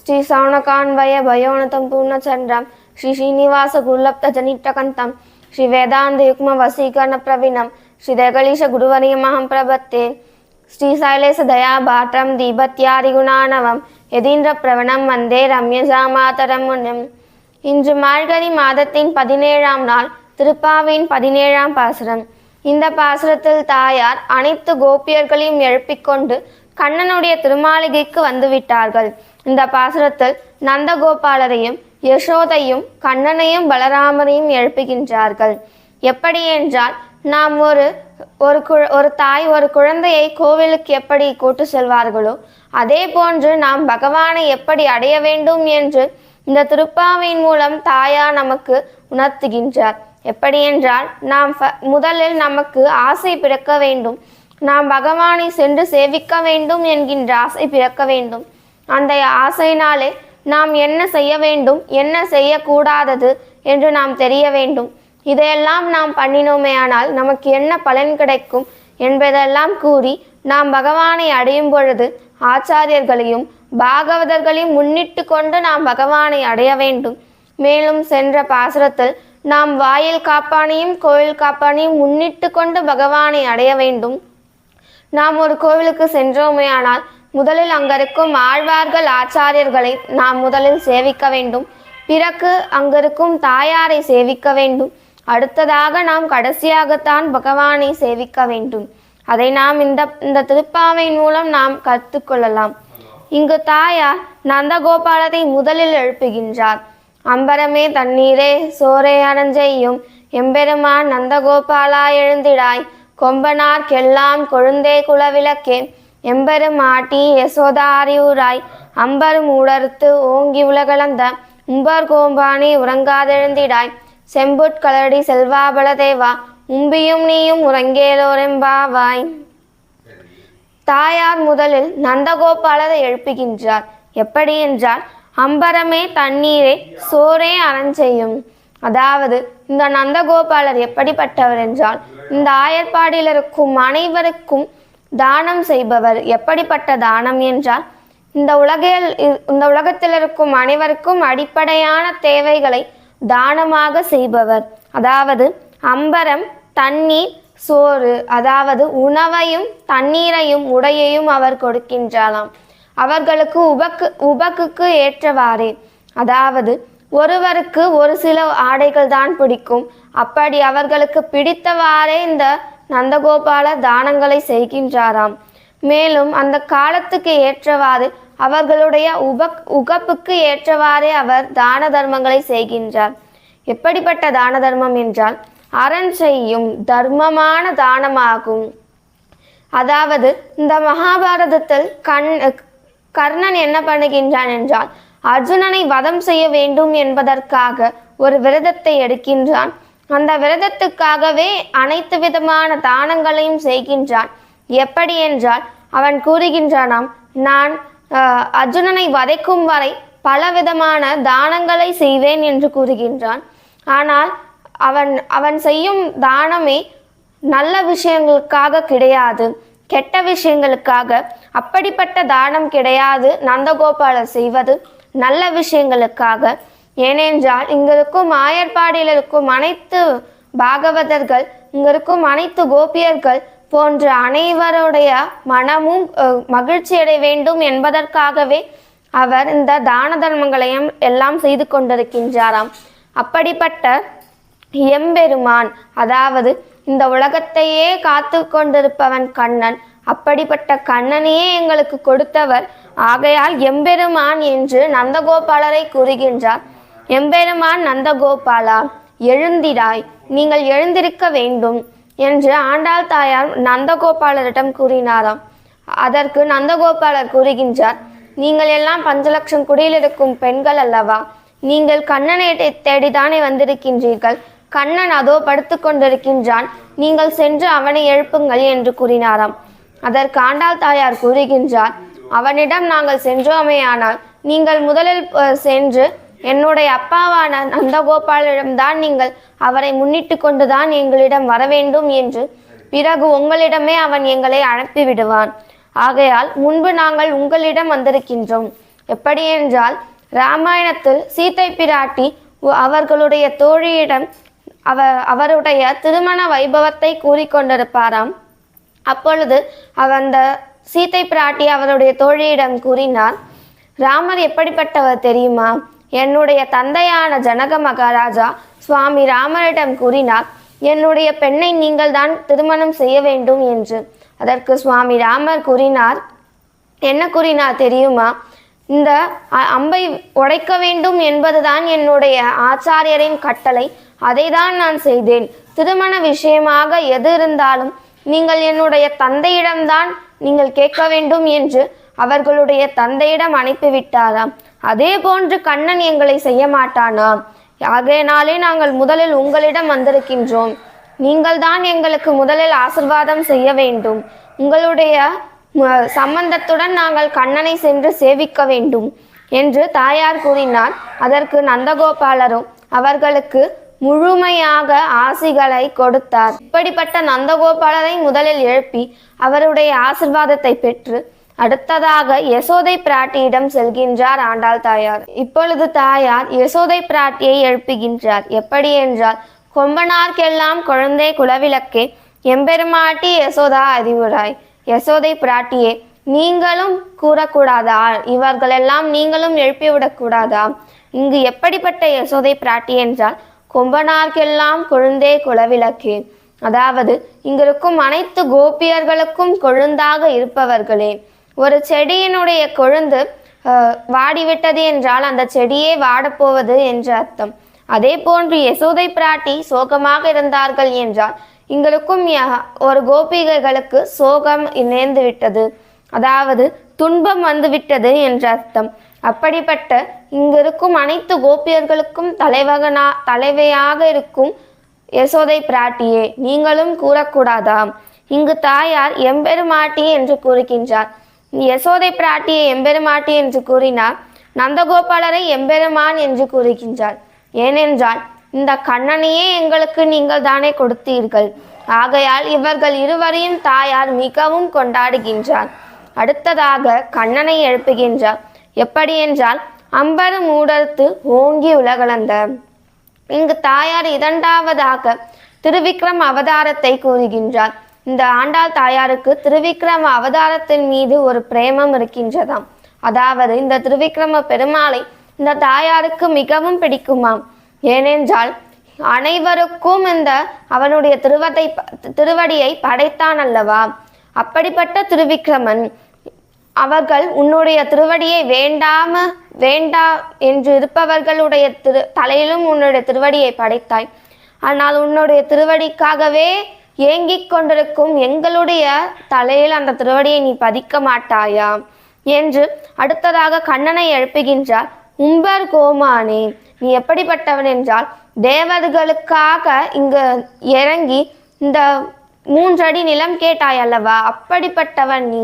ஸ்ரீ சௌனகான்வய பயோனதம் பூர்ணச்சந்திரம் ஸ்ரீ ஸ்ரீனிவாச குர்லப்த ஜனிட்டகந்தம் ஸ்ரீ வேதாந்த யுக்ம வசீகரண பிரவீனம் ஸ்ரீ தகலீஷ குருவரியமகம் பிரபத்தே ஸ்ரீ சைலேச தயா பாட்டம் தீபத்யாரி குணானவம் பிரவணம் வந்தே ரம்யசாமாதரம் இன்று மார்கழி மாதத்தின் பதினேழாம் நாள் திருப்பாவின் பதினேழாம் பாசுரம். இந்த பாசுரத்தில் தாயார் அனைத்து கோபியர்களையும் எழுப்பிக்கொண்டு கண்ணனுடைய திருமாளிகைக்கு வந்துவிட்டார்கள். இந்த பாசுரத்தில் நந்தகோபாலரையும் யசோதையும் கண்ணனையும் பலராமரையும் எழுப்புகின்றார்கள். எப்படி என்றால் நாம் ஒரு ஒரு கு ஒரு தாய் ஒரு குழந்தையை கோவிலுக்கு எப்படி கூட்டு செல்வார்களோ அதே போன்று நாம் பகவானை எப்படி அடைய வேண்டும் என்று இந்த திருப்பாவின் மூலம் தாயா நமக்கு உணர்த்துகின்றார். எப்படி என்றால் நாம் முதலில் நமக்கு ஆசை பிறக்க வேண்டும். நாம் பகவானை சென்று சேவிக்க வேண்டும் என்கின்ற ஆசை பிறக்க வேண்டும். அந்த ஆசையினாலே நாம் என்ன செய்ய வேண்டும் என்ன செய்யக்கூடாதது என்று நாம் தெரிய வேண்டும். இதையெல்லாம் நாம் பண்ணினோமேயானால் நமக்கு என்ன பலன் கிடைக்கும் என்பதெல்லாம் கூறி நாம் பகவானை அடையும் பொழுது ஆச்சாரியர்களையும் பாகவதர்களையும் முன்னிட்டு கொண்டு நாம் பகவானை அடைய வேண்டும். மேலும் சென்ற பாசுரத்தில் நாம் வாயில் காப்பானையும் கோயில் காப்பானையும் முன்னிட்டு கொண்டு பகவானை அடைய வேண்டும். நாம் ஒரு கோவிலுக்கு சென்றோமேயானால் முதலில் அங்கிருக்கும் ஆழ்வார்கள் ஆச்சாரியர்களை நாம் முதலில் சேவிக்க வேண்டும். பிறகு அங்கிருக்கும் தாயாரை சேவிக்க வேண்டும். அடுத்ததாக நாம் கடைசியாகத்தான் பகவானை சேவிக்க வேண்டும். அதை நாம் இந்த இந்த திருப்பாவையின் மூலம் நாம் கற்றுக்கொள்ளலாம் இங்கு தாயார் நந்தகோபாலத்தை முதலில் எழுப்புகின்றார். அம்பரமே தண்ணீரே சோரே அனஞ்செய்யும் எம்பெருமான் நந்தகோபாலா எழுந்திடாய் கொம்பனார்க்கெல்லாம் கொழுந்தே குலவிளக்கே. ஆட்டி யசோதாரியூராய் அம்பரும் உடர்த்து ஓங்கி உலகளந்த உம்பர் கோம்பானி உறங்காதெழுந்திடாய். செம்புட்கலடி செல்வாபல தேவா உம்பியும் நீயும் உறங்கேலோரெம்பாவாய். தாயார் முதலில் நந்தகோபாலரை எழுப்புகின்றார். எப்படி என்றால் அம்பரமே தண்ணீரே சோரே அறஞ்செய்யும். அதாவது இந்த நந்தகோபாலர் எப்படிப்பட்டவர் என்றால் இந்த ஆயர்பாடியில் இருக்கும் அனைவருக்கும் தானம் செய்பவர் எப்படிப்பட்ட தானம் என்றால் இந்த உலகில் இந்த உலகத்தில் இருக்கும் அனைவருக்கும் அடிப்படையான தேவைகளை தானமாக செய்பவர். அதாவது அம்பரம் தண்ணீர் சோறு அதாவது உணவையும் தண்ணீரையும் உடையையும் அவர் கொடுக்கின்றாராம். அவர்களுக்கு உபக்கு உபக்குக்கு ஏற்றவாறே. அதாவது ஒருவருக்கு ஒரு சில ஆடைகள் தான் பிடிக்கும். அப்படி அவர்களுக்கு பிடித்தவாறே இந்த நந்தகோபால தானங்களை செய்கின்றாராம். மேலும் அந்த காலத்துக்கு ஏற்றவாறு அவர்களுடைய உபக் உகப்புக்கு ஏற்றவாறே அவர் தான தர்மங்களை செய்கின்றார். எப்படிப்பட்ட தான தர்மம் என்றால் அரண் செய்யும் தர்மமான தானமாகும். அதாவது இந்த மகாபாரதத்தில் கண் கர்ணன் என்ன பண்ணுகின்றான் என்றால் அர்ஜுனனை வதம் செய்ய வேண்டும் என்பதற்காக ஒரு விரதத்தை எடுக்கின்றான். அந்த விரதத்துக்காகவே அனைத்து விதமான தானங்களையும் செய்கின்றான். எப்படி என்றால் அவன் கூறுகின்றானாம் நான் அர்ஜுனனை வதைக்கும் வரை பல விதமான தானங்களை செய்வேன் என்று கூறுகின்றான். ஆனால் அவன் அவன் செய்யும் தானமே நல்ல விஷயங்களுக்காக கிடையாது. கெட்ட விஷயங்களுக்காக அப்படிப்பட்ட தானம் கிடையாது. நந்தகோபாலர் செய்வது நல்ல விஷயங்களுக்காக. ஏனென்றால் இங்க இருக்கும் ஆயர்பாடியில் இருக்கும் அனைத்து பாகவதர்கள் இங்க இருக்கும் அனைத்து கோபியர்கள் போன்ற அனைவருடைய மனமும் மகிழ்ச்சி அடைய வேண்டும் என்பதற்காகவே அவர் இந்த தான தர்மங்களையும் எல்லாம் செய்து கொண்டிருக்கின்றாராம். அப்படிப்பட்ட எம்பெருமான் அதாவது இந்த உலகத்தையே காத்து கொண்டிருப்பவன் கண்ணன் அப்படிப்பட்ட கண்ணனையே எங்களுக்கு கொடுத்தவர் ஆகையால் எம்பெருமான் என்று நந்தகோபாலரை கூறுகின்றார். எம்பெருமான் நந்தகோபாலா எழுந்திராய் நீங்கள் எழுந்திருக்க வேண்டும் என்று ஆண்டாள் தாயார் நந்தகோபாலரிடம் கூறினாராம். அதற்கு நந்தகோபாலர் கூறுகின்றார் நீங்கள் எல்லாம் பஞ்சலட்சம் குடியில் இருக்கும் பெண்கள் அல்லவா? நீங்கள் கண்ணனை தேடித்தானே வந்திருக்கின்றீர்கள். கண்ணன் அதோ படுத்து கொண்டிருக்கின்றான். நீங்கள் சென்று அவனை எழுப்புங்கள் என்று கூறினாராம். அதற்கு ஆண்டாள் தாயார் கூறுகின்றார் அவனிடம் நாங்கள் சென்றோமேயானால் நீங்கள் முதலில் சென்று என்னுடைய அப்பாவான நந்தகோபாலிடம்தான் நீங்கள் அவரை முன்னிட்டு கொண்டுதான் எங்களிடம் வர வேண்டும் என்று பிறகு உங்களிடமே அவன் எங்களை அனுப்பி விடுவான் ஆகையால் முன்பு நாங்கள் உங்களிடம் வந்திருக்கின்றோம். எப்படி என்றால் ராமாயணத்தில் சீத்தை பிராட்டி அவர்களுடைய தோழியிடம் அவ அவருடைய திருமண வைபவத்தை கூறிக்கொண்டிருப்பாராம். அப்பொழுது அவ சீத்தை பிராட்டி அவருடைய தோழியிடம் கூறினார் ராமர் எப்படிப்பட்டவர் தெரியுமா? என்னுடைய தந்தையான ஜனக மகாராஜா. சுவாமி ராமரிடம் கூறினார் என்னுடைய பெண்ணை நீங்கள் தான் திருமணம் செய்ய வேண்டும் என்று. அதற்கு சுவாமி ராமர் கூறினார் என்ன கூறினார் தெரியுமா? இந்த அம்பை உடைக்க வேண்டும் என்பதுதான் என்னுடைய ஆச்சாரியரின் கட்டளை. அதை தான் நான் செய்தேன். திருமண விஷயமாக எது இருந்தாலும் நீங்கள் என்னுடைய தந்தையிடம்தான் நீங்கள் கேட்க வேண்டும் என்று அவர்களுடைய தந்தையிடம் அனுப்பிவிட்டாராம் அதே போன்று கண்ணன் எங்களை செய்ய மாட்டானா ஆகையினாலே நாங்கள் முதலில் உங்களிடம் வந்திருக்கின்றோம். நீங்கள் தான் எங்களுக்கு முதலில் ஆசிர்வாதம் செய்ய வேண்டும். உங்களுடைய சம்பந்தத்துடன் நாங்கள் கண்ணனை சென்று சேவிக்க வேண்டும் என்று தாயார் கூறினார். அதற்கு நந்தகோபாலரும் அவர்களுக்கு முழுமையாக ஆசிகளை கொடுத்தார். இப்படிப்பட்ட நந்தகோபாலரை முதலில் எழுப்பி அவருடைய ஆசிர்வாதத்தை பெற்று அடுத்ததாக யசோதை பிராட்டியிடம் செல்கின்றார் ஆண்டாள் தாயார். இப்பொழுது தாயார் யசோதை பிராட்டியை எழுப்புகின்றார். எப்படி என்றால் கொம்பனார்க்கெல்லாம் குழந்தை குலவிளக்கே எம்பெருமாட்டி யசோதா அறிவுராய். யசோதை பிராட்டியே நீங்களும் கூறக்கூடாதா இவர்களெல்லாம் நீங்களும் எழுப்பிவிடக்கூடாதா இங்கு எப்படிப்பட்ட யசோதை பிராட்டி என்றால் கொம்பனார்க்கெல்லாம் கொழுந்தே குலவிளக்கே. அதாவது இங்கிருக்கும் அனைத்து கோபியர்களுக்கும் கொழுந்தாக இருப்பவர்களே. ஒரு செடியினுடைய கொழுந்து வாடிவிட்டது என்றால் அந்த செடியே வாடப்போவது என்று அர்த்தம். அதே போன்று யசோதை பிராட்டி சோகமாக இருந்தார்கள் என்றால் இங்களுக்கும் ஒரு கோபிகைகளுக்கு சோகம் நேர்ந்து விட்டது அதாவது துன்பம் வந்துவிட்டது என்ற அர்த்தம். அப்படிப்பட்ட இங்கிருக்கும் அனைத்து கோபியர்களுக்கும் தலைவகனா தலைவையாக இருக்கும் யசோதை பிராட்டியே நீங்களும் கூறக்கூடாதாம் இங்கு தாயார் எம்பெருமாட்டி என்று கூறுகின்றார். யசோதை பிராட்டியை எம்பெருமாட்டி என்று கூறினார். நந்தகோபாலரை எம்பெருமான் என்று கூறுகின்றார். ஏனென்றால் இந்த கண்ணனையே எங்களுக்கு நீங்கள் தானே கொடுத்தீர்கள். ஆகையால் இவர்கள் இருவரையும் தாயார் மிகவும் கொண்டாடுகின்றார். அடுத்ததாக கண்ணனை எழுப்புகின்றார். எப்படி என்றால் அம்பர மூடத்து ஓங்கி உலகளந்த. இங்கு தாயார் இரண்டாவதாக திருவிக்ரம் அவதாரத்தை கூறுகின்றார். இந்த ஆண்டாள் தாயாருக்கு திருவிக்ரம அவதாரத்தின் மீது ஒரு பிரேமம் இருக்கின்றதாம். அதாவது இந்த திருவிக்ரம பெருமாளை இந்த தாயாருக்கு மிகவும் பிடிக்குமாம். ஏனென்றால் அனைவருக்கும் இந்த அவனுடைய திருவதை திருவடியை படைத்தான் அல்லவா அப்படிப்பட்ட திருவிக்ரமன் அவர்கள் உன்னுடைய திருவடியை வேண்டாம வேண்டா என்று இருப்பவர்களுடைய திரு தலையிலும் உன்னுடைய திருவடியை படைத்தாய். ஆனால் உன்னுடைய திருவடிக்காகவே ஏங்கிக் கொண்டிருக்கும் எங்களுடைய தலையில் அந்த திருவடியை நீ பதிக்க மாட்டாயா? என்று அடுத்ததாக கண்ணனை எழுப்புகின்றார். உம்பர் கோமானே நீ எப்படிப்பட்டவன் என்றால் தேவர்களுக்காக இங்கு இறங்கி இந்த மூன்றடி நிலம் கேட்டாய் அல்லவா? அப்படிப்பட்டவன் நீ.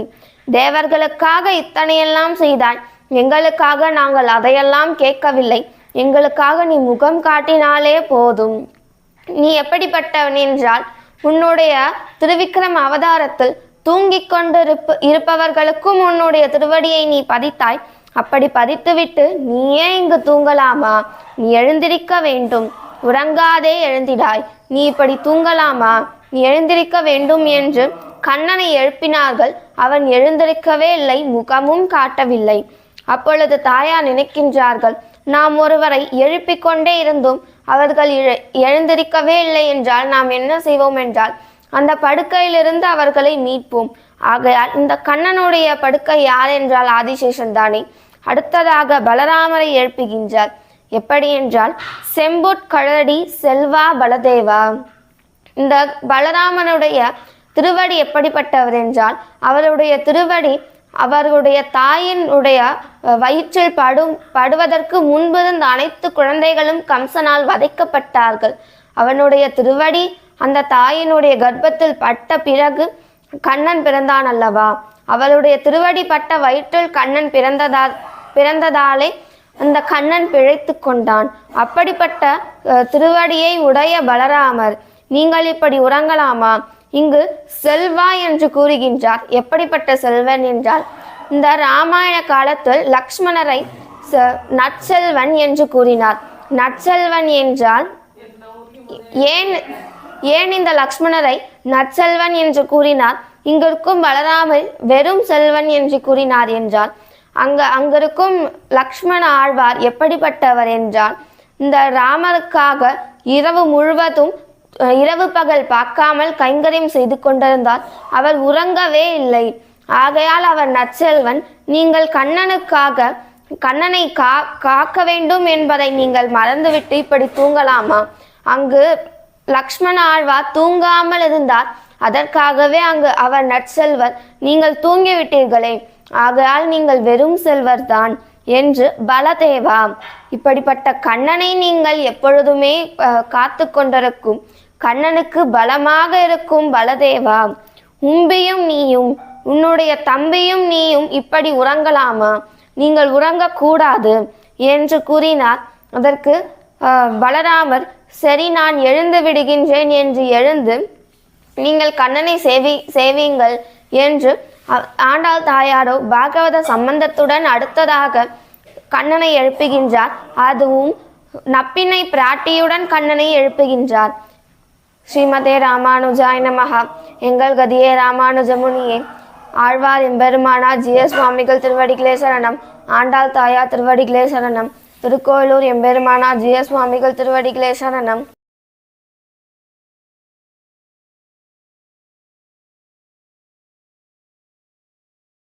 தேவர்களுக்காக இத்தனையெல்லாம் செய்தாய். எங்களுக்காக நாங்கள் அதையெல்லாம் கேட்கவில்லை. எங்களுக்காக நீ முகம் காட்டினாலே போதும். நீ எப்படிப்பட்டவன் என்றால் உன்னுடைய திருவிக்ரம் அவதாரத்தில் தூங்கிக் கொண்டு இருப்பவர்களுக்கும் உன்னுடைய திருவடியை நீ பதித்தாய். அப்படி பதித்துவிட்டு நீயே இங்கு தூங்கலாமா? நீ எழுந்திருக்க வேண்டும். உறங்காதே எழுந்திடாய். நீ இப்படி தூங்கலாமா? நீ எழுந்திருக்க வேண்டும் என்று கண்ணனை எழுப்பினார்கள். அவன் எழுந்திருக்கவே இல்லை முகமும் காட்டவில்லை. அப்பொழுது தாயார் நினைக்கின்றார்கள் நாம் ஒருவரை எழுப்பிக் கொண்டே இருந்தும் அவர்கள் எழு- எழுந்திருக்கவே இல்லை என்றால் நாம் என்ன செய்வோம் என்றால் அந்த படுக்கையிலிருந்து அவர்களை மீட்போம். ஆகையால் இந்த கண்ணனுடைய படுக்கை யார் என்றால் ஆதிசேஷன் தானே. அடுத்ததாக பலராமரை எழுப்புகின்றார். எப்படி என்றால் செம்புட்கழடி செல்வா பலதேவா. இந்த பலராமனுடைய திருவடி எப்படிப்பட்டவர் என்றால் அவருடைய திருவடி அவர்களுடைய தாயினுடைய வயிற்றில் படும் படுவதற்கு முன்பிருந்த அனைத்து குழந்தைகளும் கம்சனால் வதைக்கப்பட்டார்கள். அவனுடைய திருவடி அந்த தாயினுடைய கர்ப்பத்தில் பட்ட பிறகு கண்ணன் பிறந்தான் அல்லவா? அவளுடைய திருவடி பட்ட வயிற்றில் கண்ணன் பிறந்ததா பிறந்ததாலே அந்த கண்ணன் பிழைத்து கொண்டான். அப்படிப்பட்ட திருவடியை உடைய பலராமர் நீங்கள் இப்படி உறங்கலாமா? இங்கு செல்வா என்று கூறுகின்றார். எப்படிப்பட்ட செல்வன் என்றால் இந்த ராமாயண காலத்தில் லக்ஷ்மணரை நற்செல்வன் என்று கூறினார். நற்செல்வன் என்றால் ஏன் ஏன் இந்த லக்ஷ்மணரை நற்செல்வன் என்று கூறினார்? இங்கிருக்கும் வளராமல் வெறும் செல்வன் என்று கூறினார் என்றால் அங்க அங்கிருக்கும் லக்ஷ்மண ஆழ்வார் எப்படிப்பட்டவர் என்றால் இந்த ராமருக்காக இரவு முழுவதும் இரவு பகல் பார்க்காமல் கைங்கரியம் செய்து கொண்டிருந்தார். அவர் உறங்கவே இல்லை. ஆகையால் அவர் நற்செல்வன் நீங்கள் கண்ணனுக்காக கண்ணனை கா காக்க வேண்டும் என்பதை நீங்கள் மறந்துவிட்டு இப்படி தூங்கலாமா? அங்கு லக்ஷ்மண ஆழ்வார் தூங்காமல் இருந்தார். அதற்காகவே அங்கு அவர் நற்செல்வர் நீங்கள் தூங்கிவிட்டீர்களே ஆகையால் நீங்கள் வெறும் செல்வர் தான் என்று பலதேவா. இப்படிப்பட்ட கண்ணனை நீங்கள் எப்பொழுதுமே அஹ், காத்து கொண்டிருக்கும். கண்ணனுக்கு பலமாக இருக்கும் பலதேவா. உம்பியும் நீயும் உன்னுடைய தம்பியும் நீயும் இப்படி உறங்கலாமா? நீங்கள் உறங்கக்கூடாது என்று கூறினார். அதற்கு பலராமர் சரி நான் எழுந்து விடுகின்றேன் என்று எழுந்து நீங்கள் கண்ணனை சேவி சேவியுங்கள் என்று அ- ஆண்டாள் தாயாரோ பாகவத சம்பந்தத்துடன் அடுத்ததாக கண்ணனை எழுப்புகின்றார். அதுவும் நப்பினை பிராட்டியுடன் கண்ணனை எழுப்புகின்றார். ஸ்ரீமதே ராமானுஜாய் நமஹா. எங்கள் கதியே ராமானுஜமுனியே. ஆழ்வார் எம்பெருமானா ஜிய சுவாமிகள் திருவடிகளே சரணம் ஆண்டாள் தாயார் திருவடிகளே சரணம் திருக்கோயிலூர் எம்பெருமானா ஜிய சுவாமிகள் திருவடிகளே சரணம்